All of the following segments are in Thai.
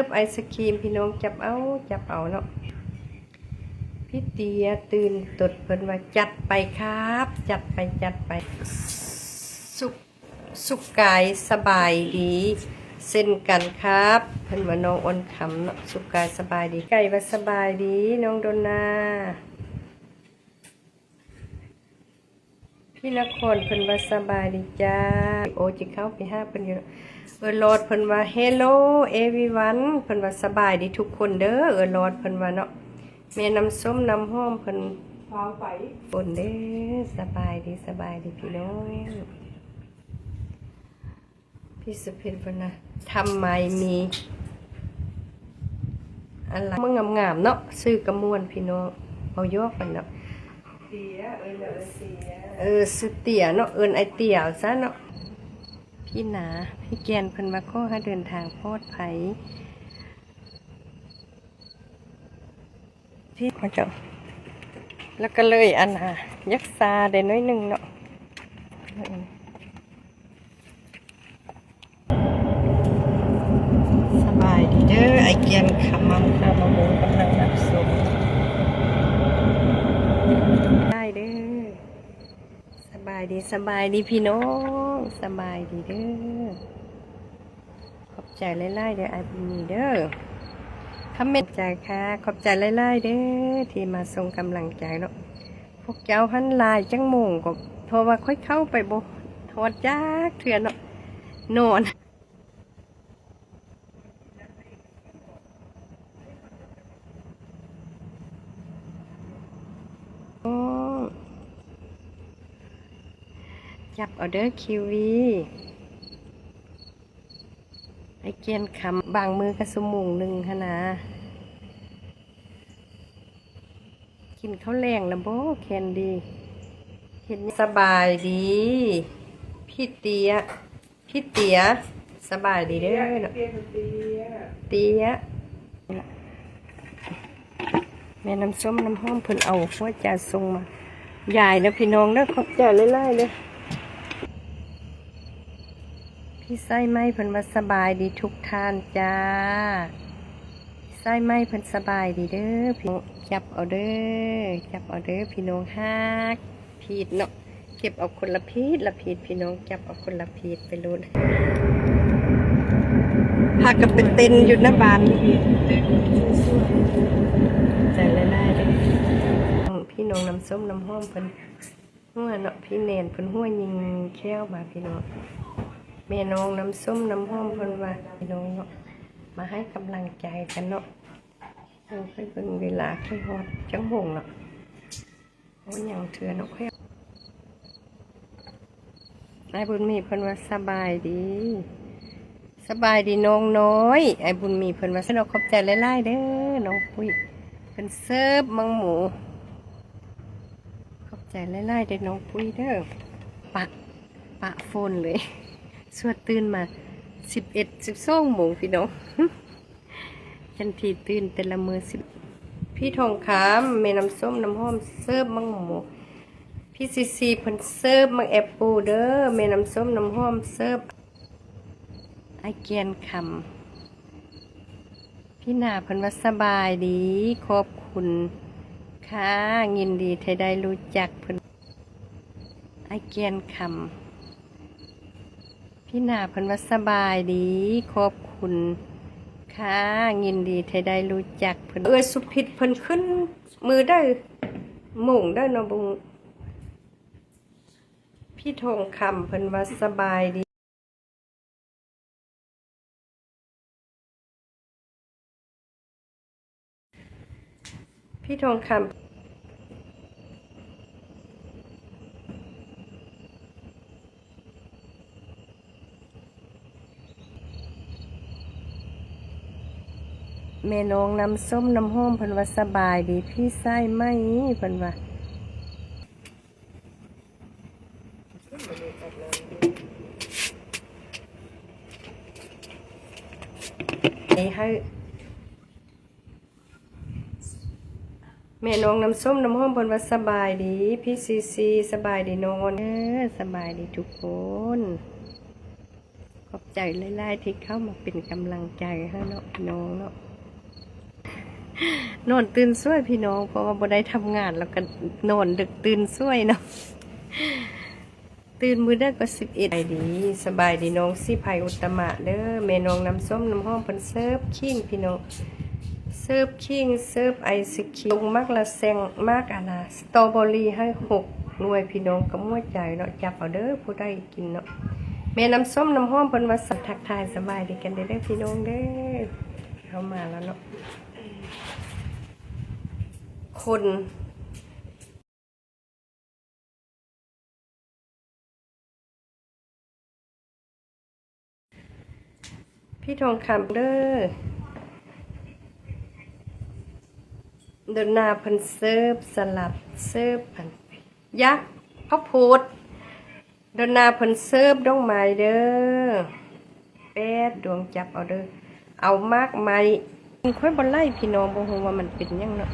ร์ฟไอศครีมพี่น้องจับเอาจับเอาเนาะพี่เตียตื่นตดเพิ่นว่าจัดไปครับ จัดไปจัดไป สุขสุขกายสบายดีเส้นกันครับเพิ่นว่าน้องอ้นคำเนาะสุขกายสบายดีไก่ว่าสบายดีน้องโดนาพี่นครเพิ่นว่าสบายดีจ้าโอจิเข้าไปห้าเพิ่นอยู่ เนาะเออโลดเพิ่นว่า hello everyone เพิ่นว่าสบายดีทุกคนเด้อเออโลดเพิ่นว่าเนาะแม่น้ำส้มน้ำหอมเพิ่นพาไปฝนเด้อสบายดีสบายดีพี่น้องพี่สุพินพนนะทำไมมีอะไรมึงงามๆเนาะซื้อกระมวลพี่น้องเอายอกไปเนาะเสียเออเออเสียเออซื้อเตี่ยเนาะเอินไอเตี่ยซะเนาะ พี่หนาพี่แกนเพิ่นมาข้อให้เดินทางปลอดภัยพี่มาเจ้าแล้วก็เลยอันน่ะยักษ์ซาได้น้อยหนึ่งเนาะสบายดีเด้อไอเกียนขำมังคามาโมกำลังรับสมได้เด้อสบายดีสบายดีพี่น้อง สบายดีเด้อ ขอบใจไล่ๆเด้อไอบุญมีเด้อคอมเมนต์ใจค่ะ ขอบใจไล่ๆเด้อที่มาส่งกำลังใจเนาะพวกเจ้าหันลายจังโมงก็โทรว่าค่อยเข้าไปบ่ทอดจักเถื่อนเนาะนอน โอ้ จับเอเดอร์คิวีไอเกียนคำบางมือกระสมุงหนึ่งฮะนะกินข้าวแรงแล้วโบแคนดีเห็นสบายดี พี่เตีย พี่เตีย สบายดีเด้อเนาะเสียเสียเตียแม่น้ำส้มน้ำหอมเพิ่นเอาหัวใจทรงมา ใหญ่นะพี่น้องเด้อขอบใจไล่ๆเลย พี่ไส้ไหมเพิ่นว่าสบายดีทุกท่านจ้าพี่ไส้ไหมเพิ่นสบายดีเด้อพี่นงจับเอาเด้อจับเอาเด้อพี่น้องฮักพีดเนาะเก็บเอาคนละพีดละพีดพี่น้องจับเอาคนละพีดไปลุ้นพากันเป็นเต็นอยู่หน้าบ้านใจละลายเลยพี่น้องน้ำส้มน้ำหอมเพิ่นหัวเนาะพี่เนนเพิ่นหัวยิงแค้วมาพี่น้อง แม่น้องน้ำส้มน้ำหอมเพิ่นว่าพี่น้องเนาะมาให้กำลังใจกันเนาะเออค่อยเบิ่งเวลาค่อยฮอดจังหงเนาะโอ้ยยังเถื่อเนาะค่อยนายบุญมีเพิ่นว่าสบายดี สบายดีน้องน้อยไอ้บุญมีเพิ่นว่าสนอกขอบใจหลายๆเด้อน้องปุ้ยเพิ่นเสิร์ฟมังหมู ขอบใจหลายๆเด้อน้องปุ้ยเด้อปะปะโฟนเลย สวดตื่นมาสิบเอ็ดสิบสองโมงพี่น้องจันทีตื่นแต่ละมือสิบพี่ทองคำเมน้ำส้มน้ำหอมเสิร์ฟมังหมูพี่ซีซีเพิ่นเสิร์ฟมังแอปเปูเด้อเมน้ำส้มน้ำหอมเสิร์ฟไอเกียนคำพี่นาเพันว่าสบายดีขอบคุณค่ะยินดีที่ได้รู้จักเพิ่นไอเกียนคำ พี่นาเพันว่าสบายดีขอบคุณค่ะยินดีที่ได้รู้จักเพิ่นเอ้ยสุพิษเพิ่นขึ้น มือได้หมุ่งได้นาะบุงพี่ทองคำเพิ่นว่าสบายดีพี่ทองคำ แม่น้องน้ำส้มน้ำหอมเพิ่นว่าสบายดีพี่ไส้ไหมเพิ่นว่าให้ให้แม่น้องน้ำส้มน้ำหอมเพิ่นว่าสบายดี พี่ซีซีสบายดีนอนเออสบายดีทุกคนขอบใจหลายๆที่เข้ามาเป็นกำลังใจให้เนาะน้องเนาะ นอนตื่นสวยพี่น้องเพราะว่าบ่ได้ทำงานแล้วก็นอนดึกตื่นสวยเนาะตื่นมือได้ก็สิบเอ็ดดีสบายดีน้องสิภัยอุตมะเด้อแม่น้องน้ำส้มน้ำหอมเพิ่นเสิร์ฟคิงพี่น้องเสิร์ฟคิงเสิร์ฟไอศครีมมักละแซงมากอะนะสตรอเบอรี่ให้หกหน่วยพี่น้องก็มั่วใจเนาะจับเอาเด้อผู้ใดกินเนาะแม่น้ำส้มน้ำหอมเพิ่นว่าสัทักทายสบายดีกันเด้เด้อพี่น้องเด้อเข้ามาแล้วเนาะ คนพี่ทองคำเด้อเดินนาพันเซิร์ฟสลับเซิร์ฟพันยักษ์พระพูดเดินนาพันเซิร์ฟดองไม้เด้อแปดดวงจับเอาเด้อเอามากไม้ค่อยบนไล่พี่น้องบ่ฮู้ว่ามันเป็นยังเนาะ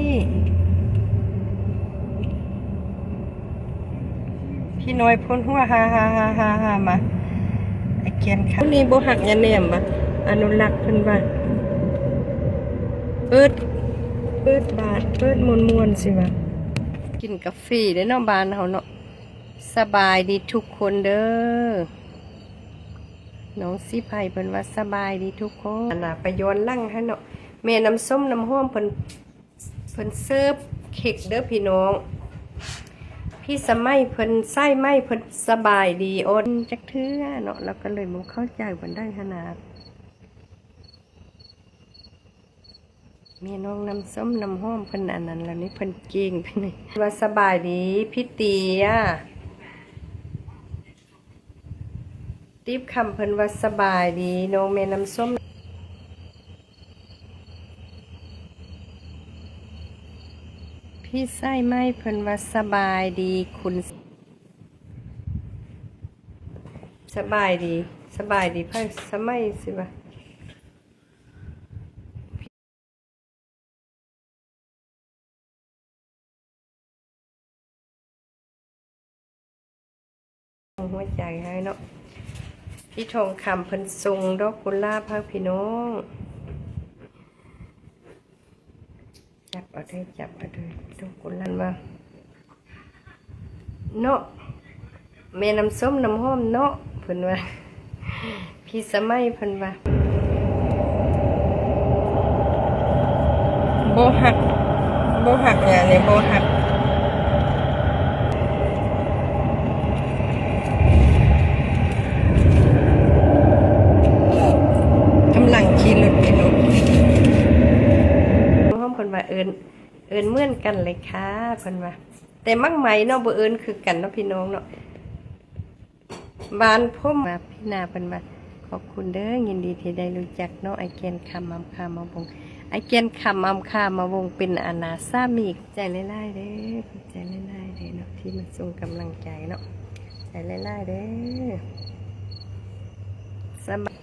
นี่ พี่น้อยพ้นหัวฮ่าฮ่าฮ่าฮ่าฮ่ามาไอเกียนค่ะนี่บ่หักยาแหนมบ่อนุรักษ์เพิ่นว่าเปิดเปิดบาทเปิดมวนมวนๆสิว่ากินกาแฟได้เนาะบ้านเฮาเนาะสบายดีทุกคนเด้อน้องสิไผเพิ่นว่าสบายดีทุกคนอันน่ะไปย้อนหลังให้เนาะแม่น้ำส้มน้ำหอมเพิ่นเพิ่นเสิร์ฟเค้กเด้อพี่น้อง พี่สมัยเพิ่นไส้ไหมเพิ่นสบายดีโอนจักเทื่อเนาะแล้วก็เลยบ่เข้าใจเพิ่นได้ขนาดเมียน้องน้ำส้มน้ำหอมเพิ่นอันนั้นแล้วนี่เพิ่นเก่งไปไหนว่าสบายดีพี่เตียติบคำเพิ่นว่าสบายดีน้องแม่น้ำส้ม พี่ไส้ไหมเพิ่นว่าสบายดีคุณ สบายดี สบายดีไพ่สมัยสิบะหัวใจให้เนาะพี่ทองคำเพิ่นทรงดอกกุหลาบพักพี่น้อง จับเอาด้วยจับเอาด้วยทุกคนลันมาเนาะแม่น้ำส้มน้ำหอมเนาะเพิ่นว่าพี่สมัยเพิ่นว่าโบหักโบหักเนี่ยเนี่ยโบหักำลังขี่รถไปลง ห้องเพิ่นว่าเอิญเอิญเหมือน กันเลยค่ะเพิ่นว่าแต่มักไหมเนาะบ่เอิญคือกันเนาะพี่น้องเนาะบานพ่มมาพี่นาเพิ่นว่าขอบคุณเด้อยินดีที่ได้รู้จักเนาะไอเกนคำอำคามาวงไอเกนคำอำคามาวงเป็นอนาซามีใจหลายๆเด้อใจหลายๆเด้อเนาะที่มาส่งกำลังใจเนาะใจหลายๆเด้อสบาย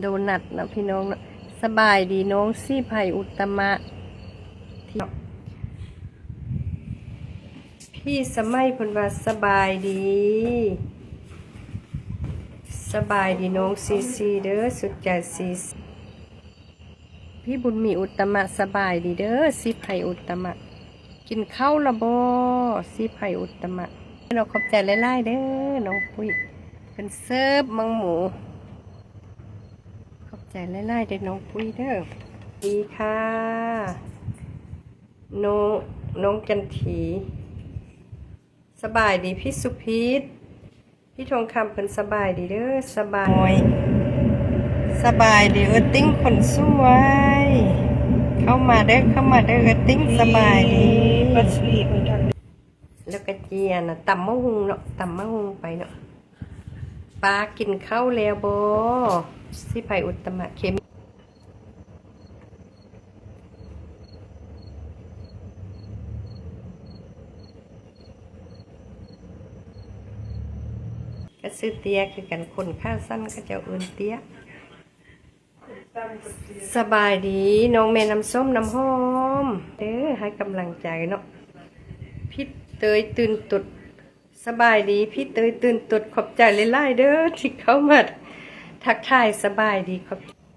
โดนัทนะพี่น้องเนาะ สบายดีน้องซี่ไผ่อุตมะที่พี่สมัยพนว่าสบายดี สบายดีน้องซีซีเด้อสุดใจซีซีพี่บุญมีอุตมะสบายดีเด้อซี่ไผ่อุตมะ กินข้าวละบอซี่ไผ่อุตมะ เราขอบใจหลายๆเด้อน้องปุ้ยเป็นเซิร์ฟมังหมู ใจไล่ๆเด็กน้องปุ้ยเด้อดีค่ะ น้องน้องจันที สบายดีพี่สุพีทพี่ทองคำเป็นสบายดีเด้อสบาย สบายดีเออติ้งคนสวย เข้ามาเด้อเข้ามาเด้อเออติ้งสบายดีก็สีมันทำแล้วก็เจียนะตำมะฮุงเนาะตำมะฮุงไปเนาะปลากินข้าวแล้วโบ สิไผอุตมะเข็มก็ซื้อเตี้ยคือกันคนข้าสั้นก็จะเอื่นเตี้ย สบายดีน้องแม่น้ำส้มน้ำหอมเด้อให้กำลังใจเนาะพี่เตยตื่นตุด สบายดีพี่เตยตื่นตุดขอบใจหลายๆเด้อที่เข้ามา ทักทายสบายดีครับ